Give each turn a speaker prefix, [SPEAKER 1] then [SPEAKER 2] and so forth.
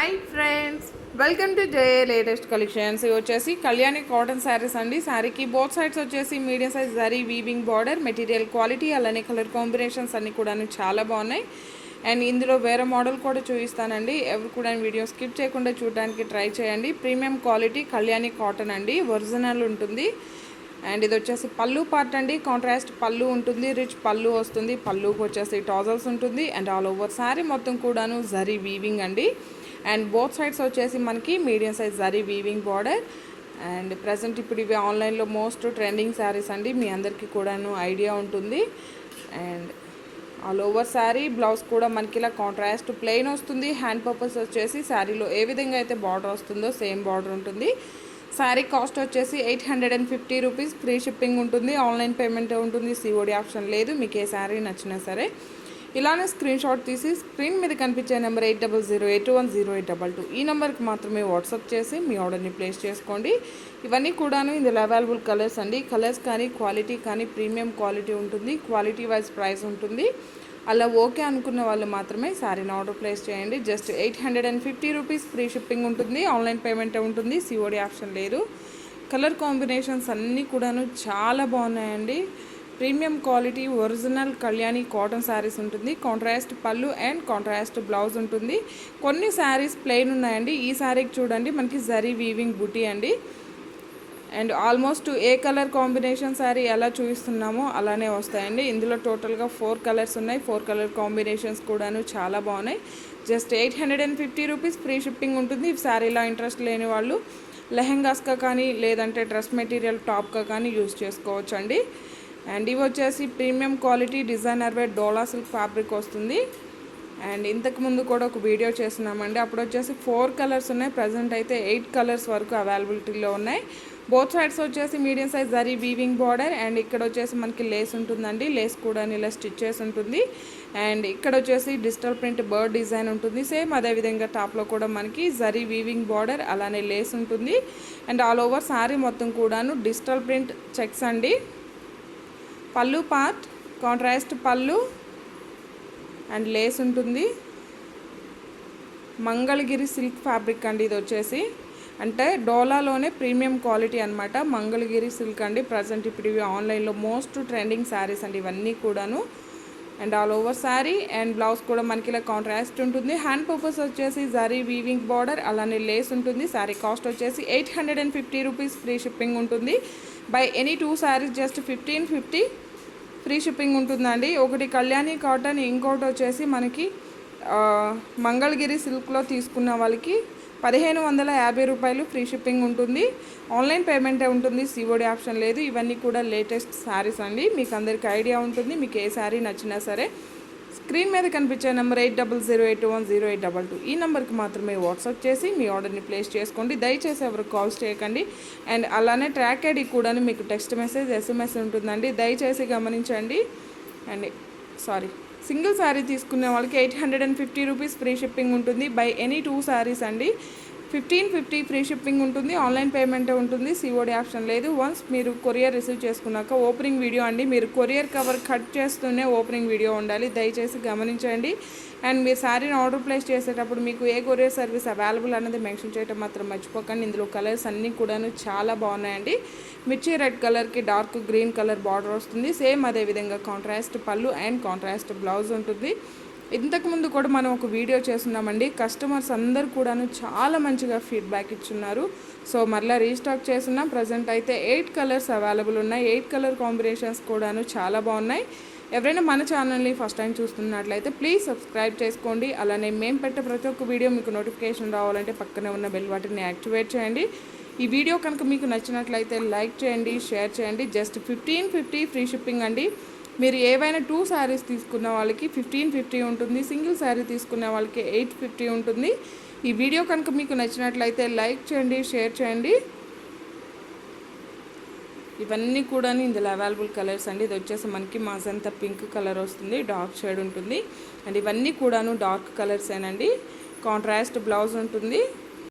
[SPEAKER 1] Hi friends welcome to J latest collections. ఇవి వచ్చేసి Kalyani cotton saris అండి. శారీకి బోత్ సైడ్స్ వచ్చేసి medium size zari weaving border material quality అలానే కలర్ కాంబినేషన్స్ అన్నీ కూడా చాలా బాగున్నాయి. అండ్ ఇందులో వేరే మోడల్ కూడా చూపిస్తానండి. ఎవరు కూడా వీడియో స్కిప్ చేయకుండా చూడడానికి ట్రై చేయండి. ప్రీమియం క్వాలిటీ కళ్యాణి కాటన్ అండి. ఒరిజినల్ ఉంటుంది. అండ్ ఇది వచ్చేసి పళ్ళు పార్ట్ అండి. కాంట్రాస్ట్ పళ్ళు ఉంటుంది రిచ్ పళ్ళు వస్తుంది పళ్ళుకి వచ్చేసి టాజల్స్ ఉంటుంది అండ్ ఆల్ ఓవర్ శారీ మొత్తం కూడాను జరీ వీవింగ్ అండి. అండ్ బోత్ సైడ్స్ వచ్చేసి మనకి medium size zari weaving border and present ఇప్పుడు ఇవి ఆన్లైన్లో మోస్ట్ ట్రెండింగ్ శారీస్ అండి. మీ అందరికీ కూడాను ఐడియా ఉంటుంది. And all over sari blouse కూడా మనకి ఇలా కాంట్రాస్ట్ ప్లెయిన్ వస్తుంది. హ్యాండ్ పర్పస్ వచ్చేసి శారీలో ఏ విధంగా అయితే బార్డర్ వస్తుందో సేమ్ బార్డర్ ఉంటుంది. శారీ కాస్ట్ వచ్చేసి eight hundred and fifty rupees. Free shipping ఉంటుంది ఆన్లైన్ పేమెంట్ ఉంటుంది సిఓడి ఆప్షన్ లేదు మీకు ఏ శారీ నచ్చినా సరే. ఇలానే స్క్రీన్ షాట్ తీసి స్క్రీన్ మీద కనిపించే number eight double zero eight one zero eight double two. ఈ నెంబర్కి మాత్రమే వాట్సాప్ చేసి మీ ఆర్డర్ని ప్లేస్ చేసుకోండి. ఇవన్నీ కూడాను ఇందులో అవైలబుల్ కలర్స్ అండి. కలర్స్ కానీ క్వాలిటీ కానీ ప్రీమియం క్వాలిటీ ఉంటుంది. క్వాలిటీ వైజ్ ప్రైస్ ఉంటుంది. అలా ఓకే అనుకున్న వాళ్ళు మాత్రమే శారీని ఆర్డర్ ప్లేస్ చేయండి. Just eight hundred and fifty rupees free shipping ఉంటుంది. ఆన్లైన్ పేమెంట్ ఉంటుంది. సిఓడి ఆప్షన్ లేదు. కలర్ కాంబినేషన్స్ అన్నీ కూడాను చాలా బాగున్నాయండి. Premium quality original Kalyani cotton saris ఉంటుంది. కాంట్రాస్ట్ పళ్ళు అండ్ కాంట్రాస్ట్ బ్లౌజ్ ఉంటుంది. కొన్ని శారీస్ ప్లెయిన్ ఉన్నాయండి. ఈ శారీకి చూడండి. మనకి జరీ వీవింగ్ బుటీ అండి. అండ్ ఆల్మోస్ట్ ఏ కలర్ కాంబినేషన్ శారీ ఎలా చూపిస్తున్నామో అలానే వస్తాయండి. ఇందులో టోటల్గా ఫోర్ కలర్స్ ఉన్నాయి. ఫోర్ కలర్ కాంబినేషన్స్ కూడాను చాలా బాగున్నాయి. Just eight hundred and fifty rupees free shipping ఉంటుంది. శారీలో ఇంట్రెస్ట్ లేని వాళ్ళు లెహెంగాస్గా కానీ లేదంటే డ్రెస్ మెటీరియల్ టాప్గా కానీ యూజ్ చేసుకోవచ్చు అండి అండ్ ఇవి వచ్చేసి premium quality designer wear Dola silk fabric వస్తుంది. అండ్ ఇంతకు ముందు కూడా ఒక వీడియో చేస్తున్నామండి. అప్పుడు వచ్చేసి ఫోర్ కలర్స్ ఉన్నాయి. ప్రజెంట్ అయితే ఎయిట్ కలర్స్ వరకు అవైలబిలిటీలో ఉన్నాయి. బోత్ సైడ్స్ వచ్చేసి medium size zari weaving border and ఇక్కడ వచ్చేసి మనకి లేస్ ఉంటుందండి. లేస్ కూడా ఇలా స్టిచ్చెస్ ఉంటుంది. అండ్ ఇక్కడ వచ్చేసి డిజిటల్ ప్రింట్ బర్డ్ డిజైన్ ఉంటుంది. సేమ్ అదేవిధంగా టాప్లో కూడా మనకి జరీ వీవింగ్ బార్డర్ అలానే లేస్ ఉంటుంది. అండ్ ఆల్ ఓవర్ శారీ మొత్తం కూడాను డిజిటల్ ప్రింట్ చెక్స్ అండి. Pallu part contrast pallu and lace ఉంటుంది. మంగళగిరి సిల్క్ ఫ్యాబ్రిక్ అండి ఇది వచ్చేసి. అంటే డోలాలోనే ప్రీమియం క్వాలిటీ అనమాట మంగళగిరి సిల్క్ అండి. ప్రజెంట్ ఇప్పుడు ఇవి ఆన్లైన్లో మోస్ట్ ట్రెండింగ్ శారీస్ అండి. ఇవన్నీ కూడాను. And all over sari and blouse కూడా మనకి ఇలా కాంట్రాస్ట్ ఉంటుంది. హ్యాండ్ పర్పస్ వచ్చేసి జరీ వీవింగ్ బార్డర్ అలానే లేస్ ఉంటుంది. శారీ కాస్ట్ వచ్చేసి eight hundred and fifty rupees free shipping ఉంటుంది. Buy any two saris just fifteen fifty free shipping ఉంటుందండి. ఒకటి కళ్యాణి కాటన్ ఇంకోటి వచ్చేసి మనకి మంగళగిరి సిల్క్లో తీసుకున్న వాళ్ళకి పదిహేను వందల యాభై రూపాయలు ఫ్రీ షిప్పింగ్ ఉంటుంది. ఆన్లైన్ పేమెంటే ఉంటుంది. సిఓడి ఆప్షన్ లేదు. ఇవన్నీ కూడా లేటెస్ట్ శారీస్ అండి. మీకు అందరికి ఐడియా ఉంటుంది. మీకు ఏ శారీ నచ్చినా సరే స్క్రీన్ మీద కనిపించే number eight double zero eight one zero eight double two. ఈ నెంబర్కి మాత్రమే వాట్సాప్ చేసి మీ ఆర్డర్ని ప్లేస్ చేసుకోండి. దయచేసి ఎవరు కాల్స్ చేయకండి. అండ్ అలానే ట్రాక్ ఐడి కూడా మీకు టెక్స్ట్ మెసేజ్ ఎస్ఎంఎస్ ఉంటుందండి. దయచేసి గమనించండి. And sorry. సింగిల్ శారీ తీసుకునే వాళ్ళకి eight hundred and fifty rupees free shipping ఉంటుంది. బై ఎనీ టూ శారీస్ అండి. ఫిఫ్టీన్ ఫిఫ్టీ ఫ్రీ షిప్పింగ్ ఉంటుంది ఆన్లైన్ పేమెంట్ ఉంటుంది సిఓడి ఆప్షన్ లేదు. వన్స్ మీరు కొరియర్ రిసీవ్ చేసుకున్నాక ఓపెనింగ్ వీడియో అండి. మీరు కొరియర్ కవర్ కట్ చేస్తూనే ఓపెనింగ్ వీడియో ఉండాలి. దయచేసి గమనించండి. అండ్ మీరు శారీని ఆర్డర్ ప్లేస్ చేసేటప్పుడు మీకు ఏ కొరియర్ సర్వీస్ అవైలబుల్ అనేది మెన్షన్ చేయడం మాత్రం మర్చిపోకండి. ఇందులో కలర్స్ అన్నీ కూడాను చాలా బాగున్నాయండి. మిర్చి రెడ్ కలర్కి డార్క్ గ్రీన్ కలర్ బార్డర్ వస్తుంది. సేమ్ అదేవిధంగా contrast pallu and contrast blouse ఉంటుంది. ఇంతకుముందు కూడా మనం ఒక వీడియో చేస్తున్నామండి. కస్టమర్స్ అందరు కూడాను చాలా మంచిగా ఫీడ్బ్యాక్ ఇచ్చున్నారు. సో మరలా రీస్టాక్ చేస్తున్నాం. ప్రజెంట్ అయితే ఎయిట్ కలర్స్ అవైలబుల్ ఉన్నాయి. ఎయిట్ కలర్ కాంబినేషన్స్ కూడాను చాలా బాగున్నాయి. ఎవరైనా మన ఛానల్ని ఫస్ట్ టైం చూస్తున్నట్లయితే ప్లీజ్ సబ్స్క్రైబ్ చేసుకోండి. అలానే మేము పెట్టే ప్రతి ఒక్క వీడియో మీకు నోటిఫికేషన్ రావాలంటే పక్కనే ఉన్న బెల్ వాటిని యాక్టివేట్ చేయండి. ఈ వీడియో కనుక మీకు నచ్చినట్లయితే లైక్ చేయండి షేర్ చేయండి. Just fifteen fifty free shipping అండి. మీరు ఏవైనా టూ శారీస్ తీసుకున్న వాళ్ళకి ఫిఫ్టీన్ ఫిఫ్టీ ఉంటుంది సింగిల్ శారీ తీసుకున్న వాళ్ళకి ఎయిట్ ఫిఫ్టీ ఉంటుంది. ఈ వీడియో కనుక మీకు నచ్చినట్లయితే లైక్ చేయండి షేర్ చేయండి. ఇవన్నీ కూడా ఇందులో అవైలబుల్ కలర్స్ అండి. ఇది వచ్చేసి మనకి మాజంతా పింక్ కలర్ వస్తుంది డార్క్ షేడ్ ఉంటుంది. అండ్ ఇవన్నీ కూడాను డార్క్ కలర్సేనండి. కాంట్రాస్ట్ బ్లౌజ్ ఉంటుంది.